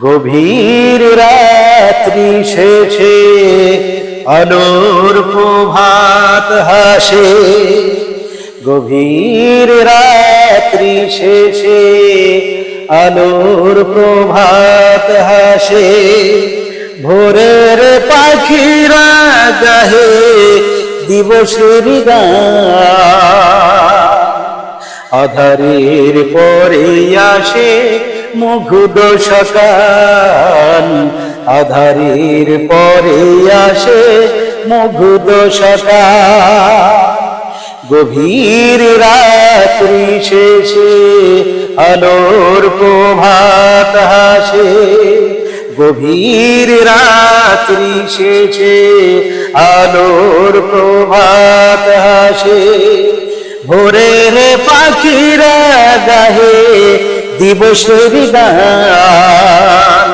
গভীর রাত্রি শেষে আলোর প্রভাত হাসে। গভীর রাত্রি শেষে আলোর প্রভাত হাসে। ভোরের পাখিরা গাহে দিবসের গান। আধারের পরে আসে মুগ্ধ সকাল আধারের পরে আসে মুগ্ধ সকাল গভীর রাত্রি শেষে আলোর প্রভাত হাসে। গভীর রাত্রি শেষে আলোর প্রভাত হাসে। ভোরের গাহে দিবসের গান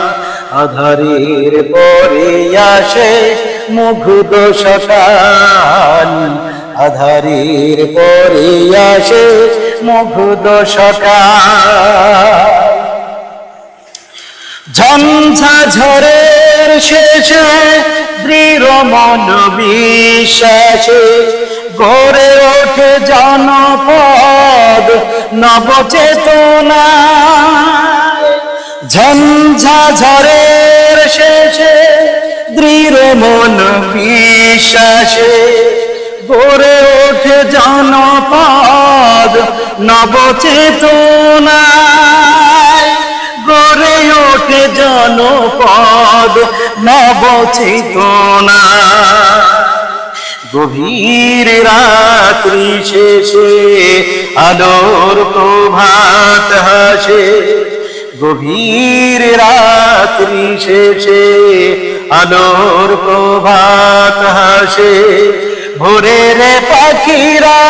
আধারের পরে আসে মুগ্ধ সকাল। আধারের পরে আসে মুগ্ধ সকাল। ঝঞ্ঝা ঝড়ের শেষে দৃঢ় মন বিশ্বাসে গড়ে ওঠে জনপদ নবচেতনা ঝঞ্ঝা ঝড়ের শেষে দৃঢ় মন বিশ্বাসে গড়ে ওঠে জনপদ নবচেতনায় গড়ে ওঠে জনপদ নবচেতনা গভীর রাত্রি শেষে আলোর প্রভাত হাসে। গভীর রাত্রি শেষে আলোর প্রভাত হাসে। ভোরের পাখিরা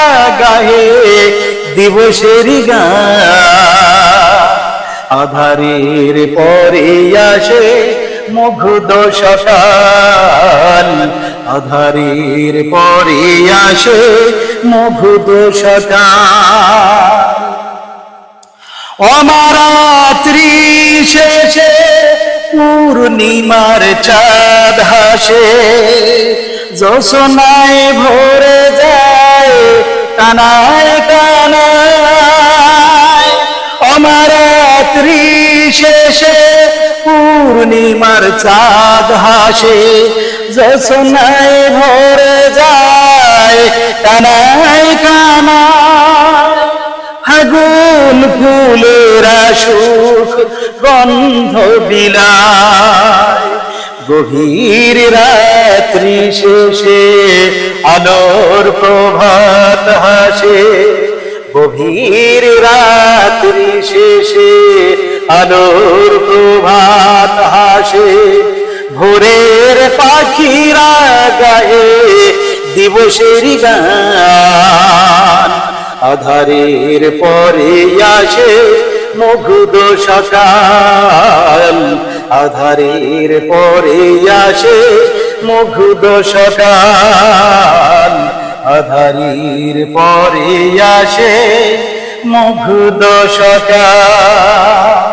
গাহে দিবসের গান আধারের পরে আসে মুগ্ধ সকাল আধারের পরে আসে মুগ্ধ অমারাত্রি শেষে পূর্ণিমার চাঁদ হাসে যশোনায় ভরে যায় কানায় কানায় পূর্ণিমার চাঁদ হাসে যশোনায় ভরে যায় কানায় কানায় ফাগুন ফুলের সুখ গন্ধ বিলায়। গভীর রাত্রি শেষে আলোর প্রভাত হাসে, গভীর রাত্রি শেষে আলোর প্রভাত হাসে, ভোরের পাখিরা গায়ে দিবসের গান। আধারের পরে আসে মুগ্ধ সকাল। আধারের পরে আসে মুগ্ধ সকাল। আধারের পরে আসে মুগ্ধ সকাল।